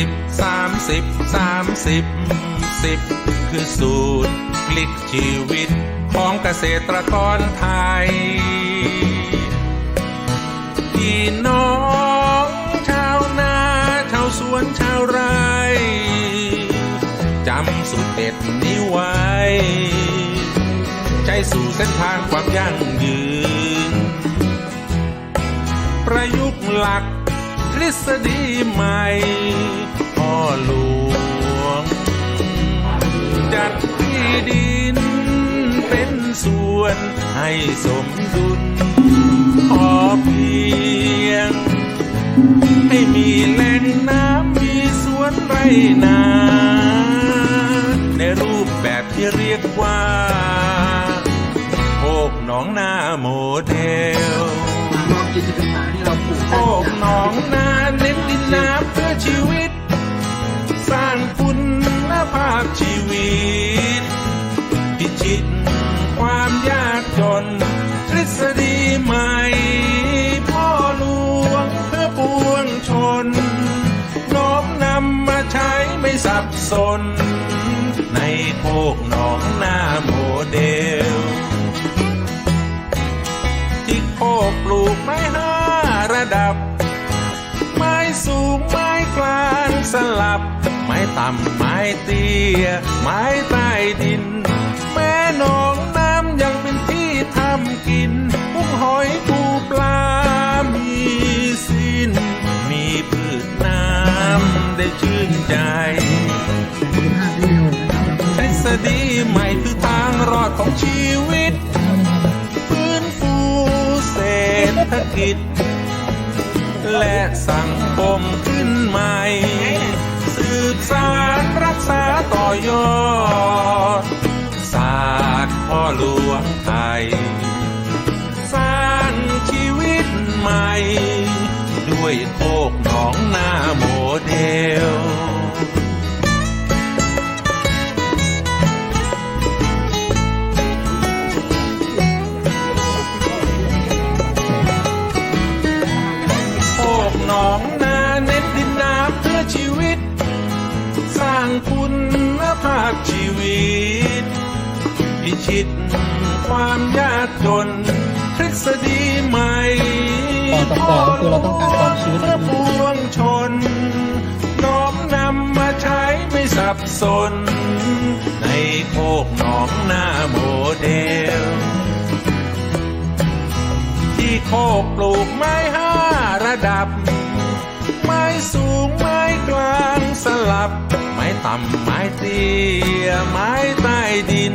สิบสามสิบสามสิบสิบคือสูตรพลิกชีวิตของเกษตรกรไทย พี่น้องชาวนาชาวสวนชาวไร่จำสูตรเด็ดนี้ไว้ ใจสู่เส้นทางความยั่งยืน ประยุกต์หลักทฤษฎีใหม่ หลวง จัดที่ดินเป็นส่วนให้สมดุลพอเพียง ให้มีแหล่งน้ำมีสวนไรนา ในรูปแบบที่เรียกว่าโอกหนองนาโมเดลมองกินจะเป็นหมาที่เราปลูกโอกหนองนาเน้นดินน้ำเพื่อชีวิต ใช้ไม่สับสน ในโคกหนองนาโมเดล ที่โคกปลูกไม้ห้าระดับ ไม้สูงไม้กลางสลับ ไม้ต่ำไม้เตี้ย ไม้ใต้ดิน แม่หนองน้ำยังเป็นที่ทำกิน น้ำได้ชื่นใจคุณภาพที่เทฤษฎีใหม่คือทางรอดของชีวิตฟื้นฟูเศรษฐกิจ และสังคมขึ้นใหม่ สืบสารรักษาต่อยอด ศาสตร์พ่อหลวงไทย สร้างชีวิตใหม่ ด้วยคนาพชีวิต พิชิตความยากจนทฤษฎีใหม่ต่อต่อคือเราต้องการความชื้นเพื่อปวงชนน้อมนำมาใช้ไม่สับสน ในโคกหนองนาโมเดล ที่โคกปลูกไม้ห้าระดับ ไม้สูงไม้กลางสลับ ไม้ต่ำไม้เตี้ยไม้ใต้ดิน